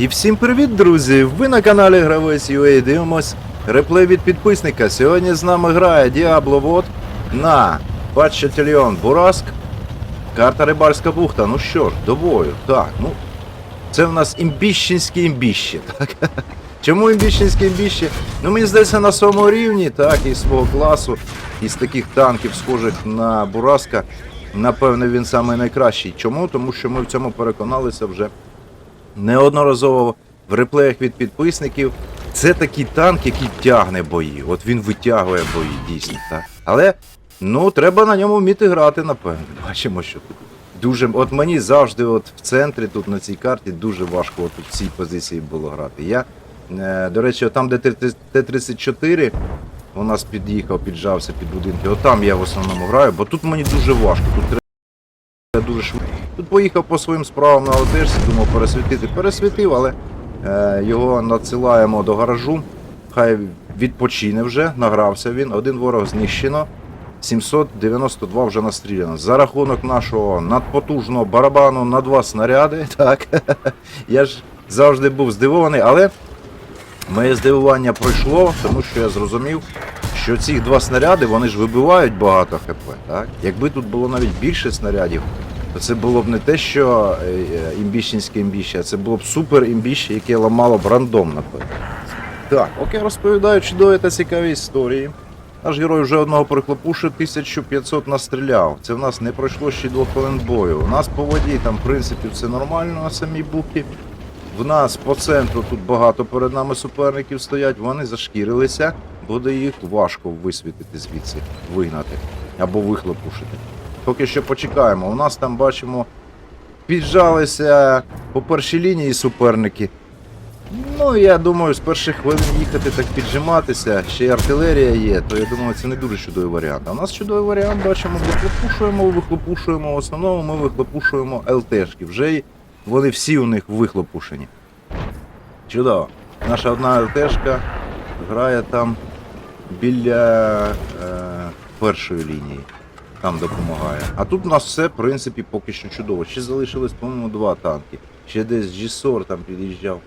І всім привіт, друзі! Ви на каналі Гравець UA дивимось реплей від підписника. Сьогодні з нами грає Діабло Вот на Батчательйон Бураск. Карта Рибальська бухта. Ну що ж, до бою. Так, ну. Це в нас імбіщенське імбіще, так? Чому імбіщенське імбіще? Ну, мені здається, на своєму рівні, так, і свого класу, із таких танків, схожих на Бураска, напевне, він найкращий. Чому? Тому що ми в цьому переконалися вже неодноразово в реплеях від підписників. Це такий танк, який тягне бої. От він витягує бої, дійсно. так. Але ну, треба на ньому вміти грати, напевно. Бачимо, що тут. Дуже, от мені завжди от в центрі, тут на цій карті, дуже важко от в цій позиції було грати. Я, е, до речі, там, де Т-34 у нас під'їхав, піджався під будинки, от там я в основному граю, бо тут мені дуже важко. Тут треба дуже швидко. Тут поїхав по своїм справам на Одешці, думав пересвітити. Пересвітив, але е, його надсилаємо до гаражу. Хай відпочине вже, награвся він. Один ворог знищено. 792 вже настріляно. За рахунок нашого надпотужного барабану на два снаряди. Так. Я ж завжди був здивований, але моє здивування пройшло, тому що я зрозумів, що ці два снаряди вони ж вибивають багато хп. Так? Якби тут було навіть більше снарядів, то це було б не те, що е, е, імбіщенське імбіще, а це було б супер імбіще, яке ламало б рандом, напевно. Так, окей, розповідаю чудові та цікаві історії. Наш герой вже одного прихлопушив 1500 настріляв. Це в нас не пройшло ще двох хвилин бою. У нас по воді там, в принципі, все нормально на самій бухті. В нас по центру тут багато перед нами суперників стоять, вони зашкірилися, буде їх важко висвітити звідси, вигнати або вихлопушити. Поки що почекаємо. У нас там бачимо, піджалися по першій лінії суперники. Ну, я думаю, з перших хвилин їхати так піджиматися, ще й артилерія є, то я думаю, це не дуже чудовий варіант. А у нас чудовий варіант, бачимо, вихлопушуємо, вихлопушуємо. В основному ми вихлопушуємо ЛТшки. Вже вони всі у них вихлопушені. Чудово. Наша одна ЛТшка грає там біля е, першої лінії. Там допомагає. А тут у нас все, в принципі, поки що чудово. Ще залишилось, по-моєму, два танки. Ще десь G-SOR там під'їжджав.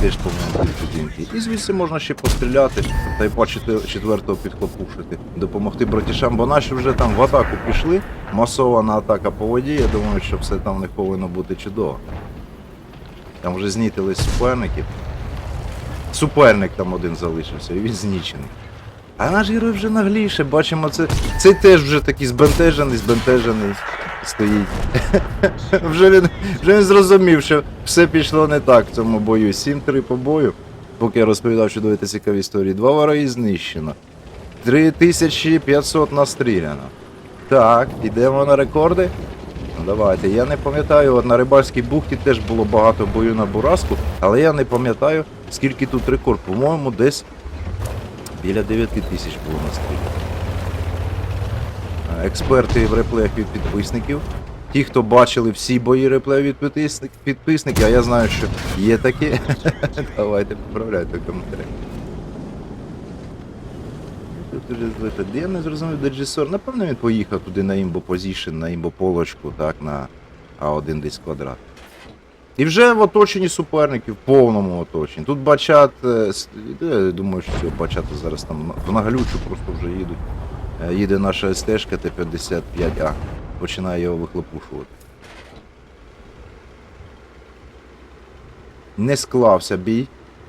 Теж, по-моєму, будинки. І звідси можна ще постріляти та й по четвертого підхлопушити, допомогти братішам, бо наші вже там в атаку пішли. Масована атака по воді. Я думаю, що все там них повинно бути чудово. Там вже знітились суперники. Суперник там один залишився, і він знічений. А наш герой вже нагліше, бачимо, це, цей теж вже такий збентежений, збентежений стоїть. вже, він, вже він зрозумів, що все пішло не так в цьому бою. 7-3 по бою. Поки я розповідав чудові та цікаві історії. Два вороги знищено. 3500 настріляно. Так, йдемо на рекорди. Ну, давайте. Я не пам'ятаю, от на рибальській бухті теж було багато бою на Бураску, але я не пам'ятаю, скільки тут рекорд. По-моєму, десь біля 9 тисяч було настріляно. Е, Експерти в реплеях від підписників. Ті, хто бачили всі бої реплею від підписник- підписників, а я знаю, що є такі. Давайте поправляйте в коментарях. Тут я не зрозумів, де. Напевно, він поїхав туди на імбо позішн, на імбо полочку, так, на А1 десь квадрат. І вже в оточенні суперників, в повному оточенні. Тут бачат, е, я думаю, що цього бачата зараз там в наглючу просто вже їдуть. Е, Їде наша СТ-шка Т-55А. Починає його вихлопушувати. Не склався бій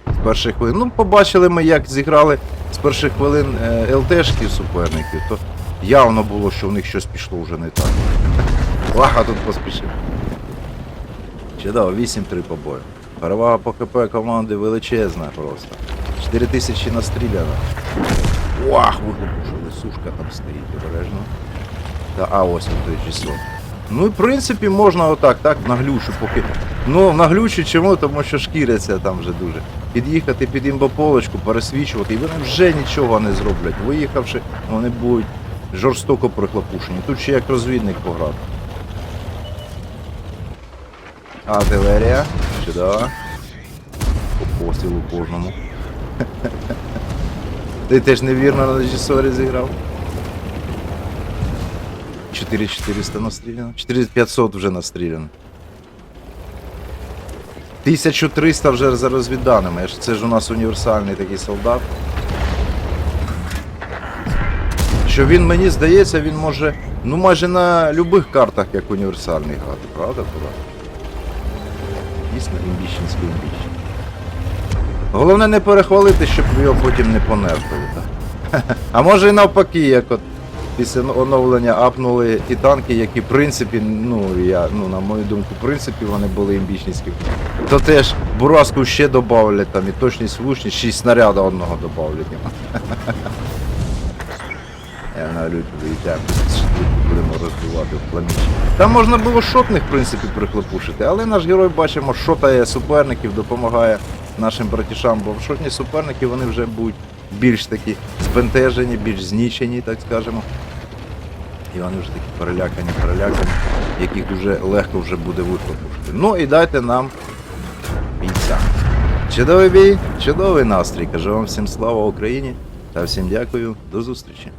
з перших хвилин. Ну, побачили ми, як зіграли з перших хвилин е, ЛТшки суперників, то явно було, що в них щось пішло вже не так. Лага тут поспішив. Чудово, 8-3 по бою. Перевага по ХП команди величезна просто. 4 тисячі настріляно. Вах, вихлопушили, сушка там стоїть обережно. Та а ось той число. Ну і в принципі можна отак, так, наглючу, поки. Ну, наглючу чому? Тому що шкіряться там вже дуже. Під'їхати під імбополочку, пересвічувати, і вони вже нічого не зроблять. Виїхавши, вони будуть жорстоко прихлопушені. Тут ще як розвідник пограти. Артилерія. Чудово. По пострілу кожному. Ти теж невірно на режисорі зіграв. 4400 настріляно. 4500 вже настріляно. 1300 вже за розвідданими. Це ж у нас універсальний такий солдат. Що він, мені здається, він може, ну майже на любих картах як універсальний грати, правда, Кура? Дійсно, імбіщенський імбіщен. Головне не перехвалити, щоб його потім не понерфили. Так? А може і навпаки, як от після оновлення апнули ті танки, які в принципі, ну я, ну на мою думку, в принципі вони були імбічницькі. То теж бураску ще додавлять там і точність влучність, 6 снаряда одного додавлять. Я люті виїжджаємо, будемо розбивати в пламіч. Там можна було шотних, в принципі, прихлопушити, але наш герой, бачимо, шотає суперників, допомагає нашим братішам, бо шотні суперники вони вже будуть більш такі збентежені, більш знічені, так скажемо. І вони вже такі перелякані, перелякані, яких дуже легко вже буде вихлопушити. Ну і дайте нам бійця. Чудовий бій, чудовий настрій. Кажу вам всім слава Україні та всім дякую. До зустрічі.